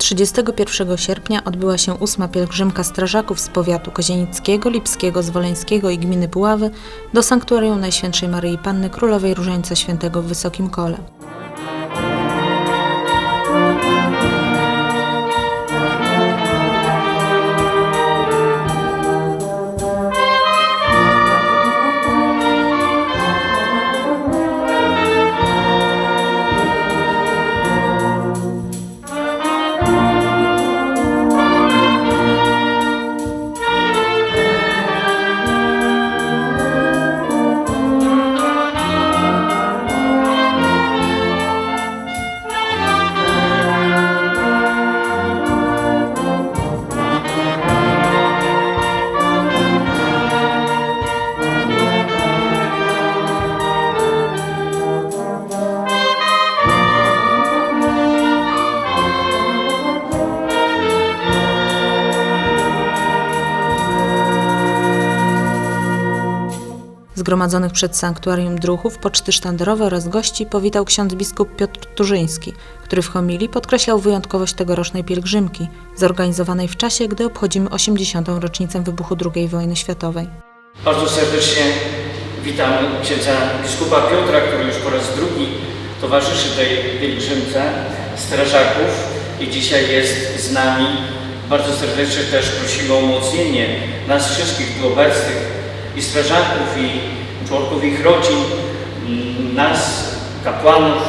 31 sierpnia odbyła się ósma pielgrzymka strażaków z powiatu kozienickiego, lipskiego, zwoleńskiego i gminy Puławy do sanktuarium Najświętszej Maryi Panny Królowej Różańca Świętego w Wysokim Kole. Zgromadzonych przed sanktuarium druhów, poczty sztandarowe oraz gości powitał ksiądz biskup Piotr Turzyński, który w homilii podkreślał wyjątkowość tegorocznej pielgrzymki, zorganizowanej w czasie, gdy obchodzimy 80. rocznicę wybuchu II wojny światowej. Bardzo serdecznie witamy księdza biskupa Piotra, który już po raz drugi towarzyszy tej pielgrzymce strażaków i dzisiaj jest z nami. Bardzo serdecznie też prosimy o umocnienie nas wszystkich tu obecnych i strażaków, i członków ich rodzin, nas, kapłanów,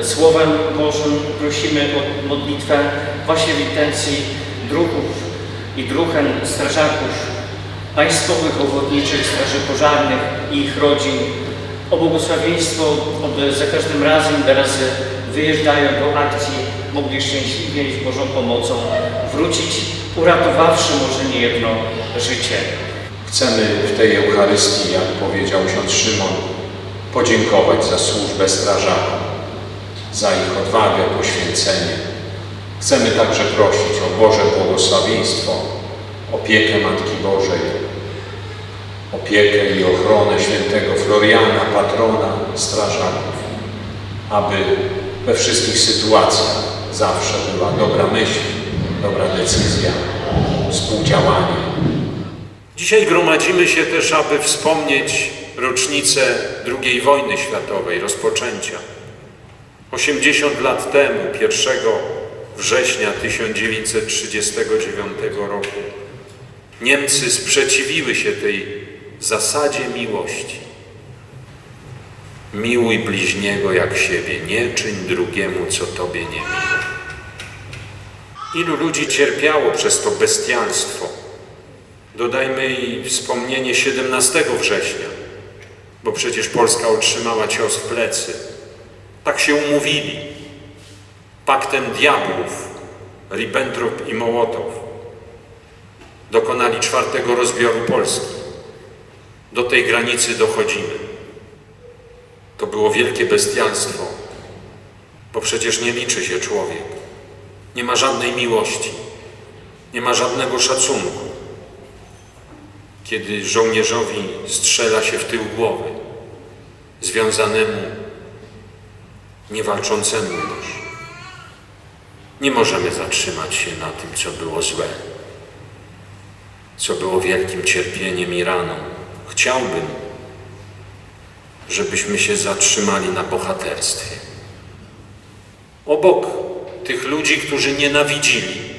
e, Słowem Bożym prosimy o modlitwę właśnie w intencji druhów i druhen strażaków, państwowych ochotniczych straży pożarnych i ich rodzin, o błogosławieństwo, aby za każdym razem, teraz wyjeżdżają do akcji, mogli szczęśliwie i z Bożą pomocą wrócić, uratowawszy może niejedno życie. Chcemy w tej Eucharystii, jak powiedział ksiądz Szymon, podziękować za służbę strażakom, za ich odwagę, poświęcenie. Chcemy także prosić o Boże błogosławieństwo, opiekę Matki Bożej, opiekę i ochronę świętego Floriana, patrona strażaków, aby we wszystkich sytuacjach zawsze była dobra myśl, dobra decyzja, współdziałanie. Dzisiaj gromadzimy się też, aby wspomnieć rocznicę II wojny światowej, rozpoczęcia. 80 lat temu, 1 września 1939 roku, Niemcy sprzeciwiły się tej zasadzie miłości. Miłuj bliźniego jak siebie, nie czyń drugiemu, co tobie nie miło. Ilu ludzi cierpiało przez to bestialstwo? Dodajmy i wspomnienie 17 września, bo przecież Polska otrzymała cios w plecy. Tak się umówili. Paktem diabłów Ribbentrop i Mołotow dokonali czwartego rozbioru Polski. Do tej granicy dochodzimy. To było wielkie bestialstwo, bo przecież nie liczy się człowiek. Nie ma żadnej miłości, nie ma żadnego szacunku kiedy żołnierzowi strzela się w tył głowy, związanemu, niewalczącemu już. Nie możemy zatrzymać się na tym, co było złe, co było wielkim cierpieniem i raną. Chciałbym, żebyśmy się zatrzymali na bohaterstwie. Obok tych ludzi, którzy nienawidzili,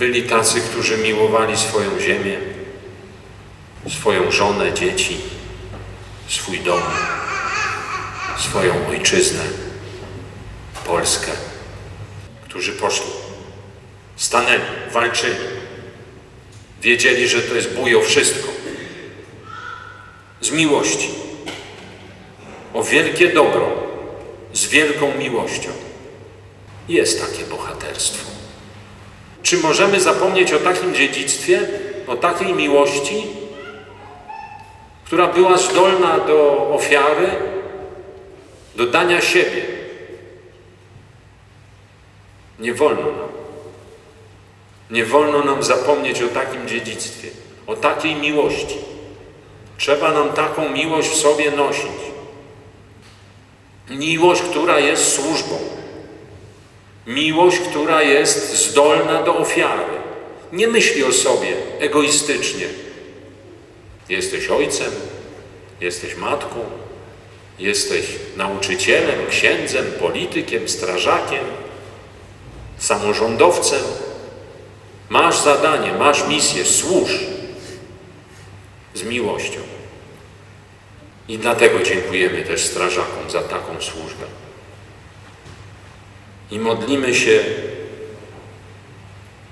byli tacy, którzy miłowali swoją ziemię, swoją żonę, dzieci, swój dom, swoją ojczyznę, Polskę, którzy poszli, stanęli, walczyli. Wiedzieli, że to jest bój o wszystko. Z miłości. O wielkie dobro, z wielką miłością. Jest takie bohaterstwo. Czy możemy zapomnieć o takim dziedzictwie, o takiej miłości, która była zdolna do ofiary, do dania siebie? Nie wolno nam. Nie wolno nam zapomnieć o takim dziedzictwie, o takiej miłości. Trzeba nam taką miłość w sobie nosić. Miłość, która jest służbą. Miłość, która jest zdolna do ofiary. Nie myśli o sobie egoistycznie. Jesteś ojcem, jesteś matką, jesteś nauczycielem, księdzem, politykiem, strażakiem, samorządowcem. Masz zadanie, masz misję, służ z miłością. I dlatego dziękujemy też strażakom za taką służbę. I modlimy się,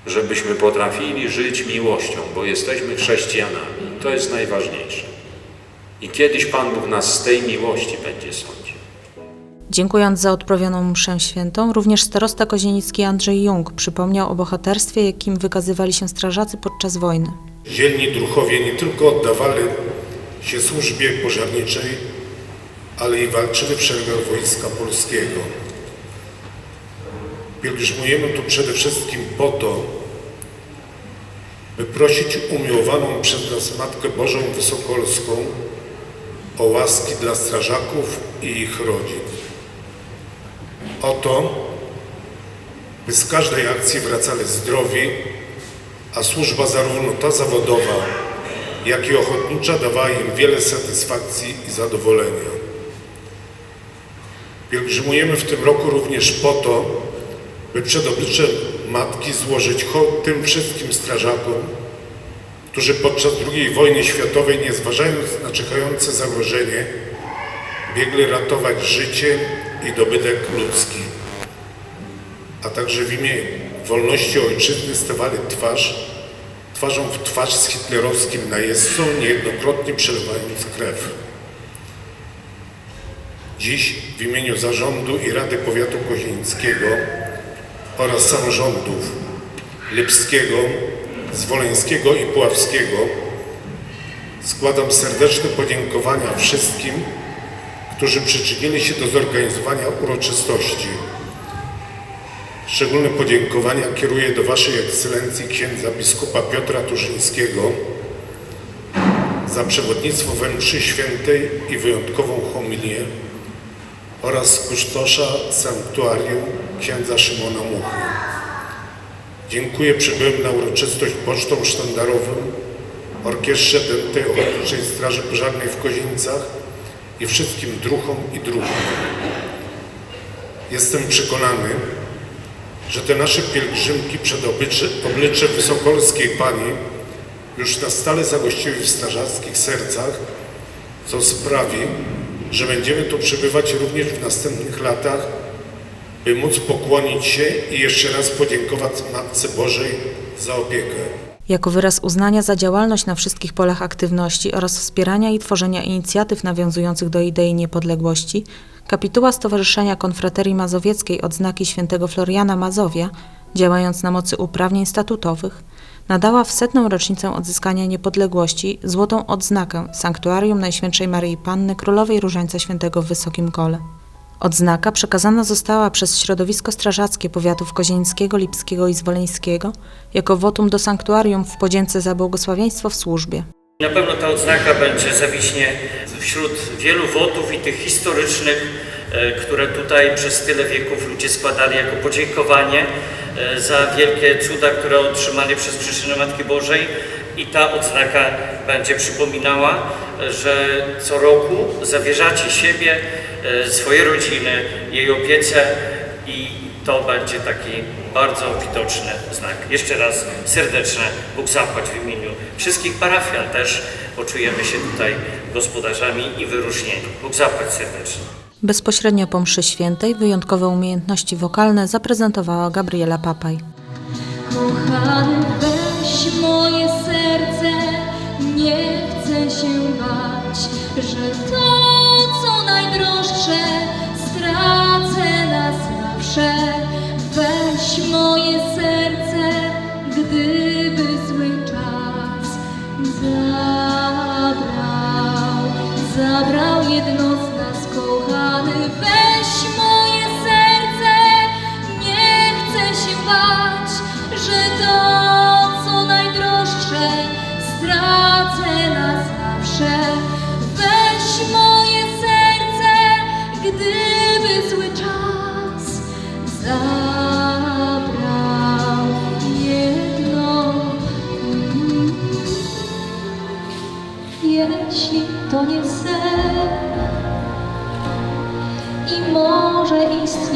żebyśmy potrafili żyć miłością, bo jesteśmy chrześcijanami. To jest najważniejsze. I kiedyś Pan Bóg nas z tej miłości będzie sądził. Dziękując za odprawioną mszę świętą, również starosta kozienicki Andrzej Jung przypomniał o bohaterstwie, jakim wykazywali się strażacy podczas wojny. Dzielni druhowie nie tylko oddawali się służbie pożarniczej, ale i walczyli w szeregach Wojska Polskiego. Pielgrzymujemy tu przede wszystkim po to, by prosić umiłowaną przez nas Matkę Bożą Wysokolską o łaski dla strażaków i ich rodzin. O to, by z każdej akcji wracali zdrowi, a służba zarówno ta zawodowa, jak i ochotnicza dawała im wiele satysfakcji i zadowolenia. Pielgrzymujemy w tym roku również po to, by przed obliczem Matki złożyć hołd tym wszystkim strażakom, którzy podczas II wojny światowej, nie zważając na czekające zagrożenie, biegli ratować życie i dobytek ludzki, a także w imię wolności ojczyzny stawali twarz, twarzą w twarz z hitlerowskim najeźdźcą, niejednokrotnie przelewając krew. Dziś w imieniu Zarządu i Rady Powiatu Kozienickiego oraz samorządów Lipskiego, Zwoleńskiego i Puławskiego składam serdeczne podziękowania wszystkim, którzy przyczynili się do zorganizowania uroczystości. Szczególne podziękowania kieruję do Waszej Ekscelencji księdza biskupa Piotra Turzyńskiego za przewodnictwo we mszy świętej i wyjątkową homilię oraz kusztosza sanktuarium księdza Szymona Muchy. Dziękuję przybyłym na uroczystość pocztą sztandarową, orkiestrze Dętej Ochotniczej Straży Pożarnej w Kozienicach i wszystkim druchom i druhom. Jestem przekonany, że te nasze pielgrzymki przed oblicze, oblicze Wysokolskiej Pani już na stale zagościły w strażackich sercach, co sprawi, że będziemy tu przebywać również w następnych latach, by móc pokłonić się i jeszcze raz podziękować Matce Bożej za opiekę. Jako wyraz uznania za działalność na wszystkich polach aktywności oraz wspierania i tworzenia inicjatyw nawiązujących do idei niepodległości, kapituła Stowarzyszenia Konfraterii Mazowieckiej odznaki świętego Floriana Mazowia, działając na mocy uprawnień statutowych, nadała w setną rocznicę odzyskania niepodległości złotą odznakę Sanktuarium Najświętszej Maryi Panny Królowej Różańca Świętego w Wysokim Kole. Odznaka przekazana została przez środowisko strażackie powiatów kozieńskiego, lipskiego i zwoleńskiego jako wotum do sanktuarium w podzięce za błogosławieństwo w służbie. Na pewno ta odznaka będzie zawiśnie wśród wielu wotów i tych historycznych, e, które tutaj przez tyle wieków ludzie składali jako podziękowanie e, za wielkie cuda, które otrzymali przez przyczynę Matki Bożej. I ta odznaka będzie przypominała, że co roku zawierzacie siebie, e, swoje rodziny, jej opiece i to będzie taki bardzo widoczny znak. Jeszcze raz serdeczne Bóg zapłać w imieniu wszystkich parafian też, bo czujemy się tutaj gospodarzami i wyróżnieni. Bóg zapłać serdecznie. Bezpośrednio po mszy świętej wyjątkowe umiejętności wokalne zaprezentowała Gabriela Papaj. Kochany, weź moje serce, nie chcę się bać, że to, co najdroższe,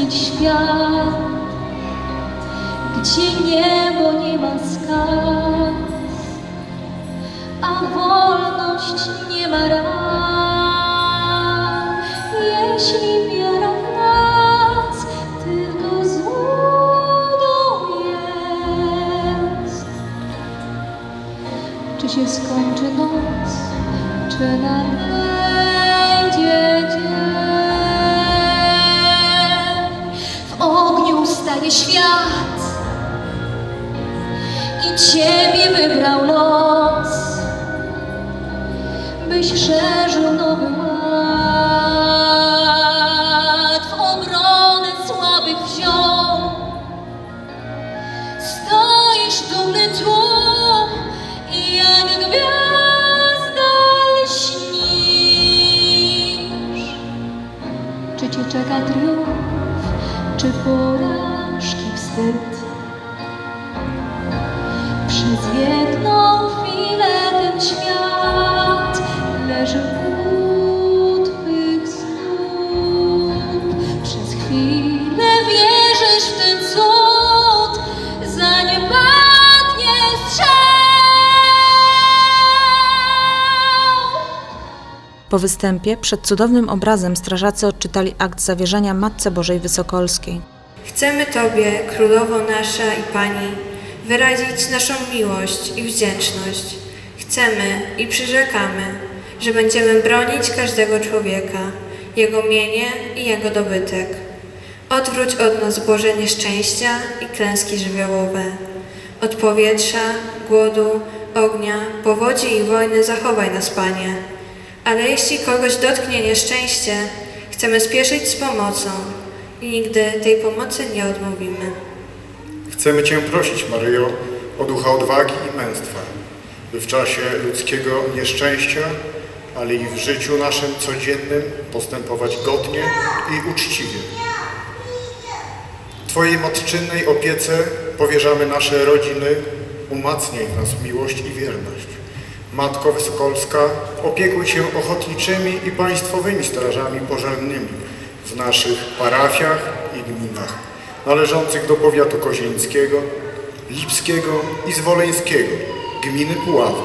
istnieć świat, gdzie niebo nie ma skaz, staje świat i Ciebie wybrał los, byś szerzył nowy ład w obronę słabych wziął. Stoisz dumny tu i jak gwiazda lśnisz. Czy cię czeka triumf, czy porażki wstyd? Przez jedną chwilę ten świat leży u Twych stóp. Przez chwilę wierzysz w ten cud, zanim padnie strzał. Po występie przed cudownym obrazem strażacy odczytali akt zawierzenia Matce Bożej Wysokolskiej. Chcemy Tobie, Królowo nasza i Pani, wyrazić naszą miłość i wdzięczność. Chcemy i przyrzekamy, że będziemy bronić każdego człowieka, jego mienie i jego dobytek. Odwróć od nas Boże nieszczęścia i klęski żywiołowe. Od powietrza, głodu, ognia, powodzi i wojny zachowaj nas, Panie. Ale jeśli kogoś dotknie nieszczęście, chcemy spieszyć z pomocą i nigdy tej pomocy nie odmówimy. Chcemy Cię prosić, Maryjo, o ducha odwagi i męstwa, by w czasie ludzkiego nieszczęścia, ale i w życiu naszym codziennym postępować godnie i uczciwie. Twojej matczynnej opiece powierzamy nasze rodziny, umacniaj w nas miłość i wierność. Matko Wysokolska, opiekuj się ochotniczymi i państwowymi strażami pożarnymi w naszych parafiach i gminach należących do powiatu kozieńskiego, lipskiego i zwoleńskiego, gminy Puławy.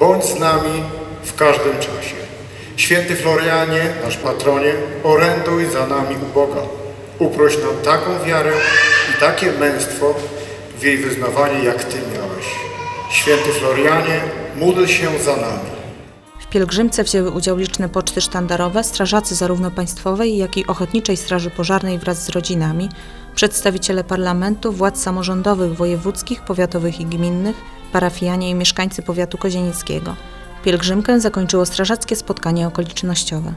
Bądź z nami w każdym czasie. Święty Florianie, nasz patronie, oręduj za nami u Boga. Uproś nam taką wiarę i takie męstwo w jej wyznawanie, jak Ty miałeś. Święty Florianie, módl się za nami. Pielgrzymce wzięły udział liczne poczty sztandarowe, strażacy zarówno państwowej, jak i Ochotniczej Straży Pożarnej wraz z rodzinami, przedstawiciele parlamentu, władz samorządowych, wojewódzkich, powiatowych i gminnych, parafianie i mieszkańcy powiatu kozienickiego. Pielgrzymkę zakończyło strażackie spotkanie okolicznościowe.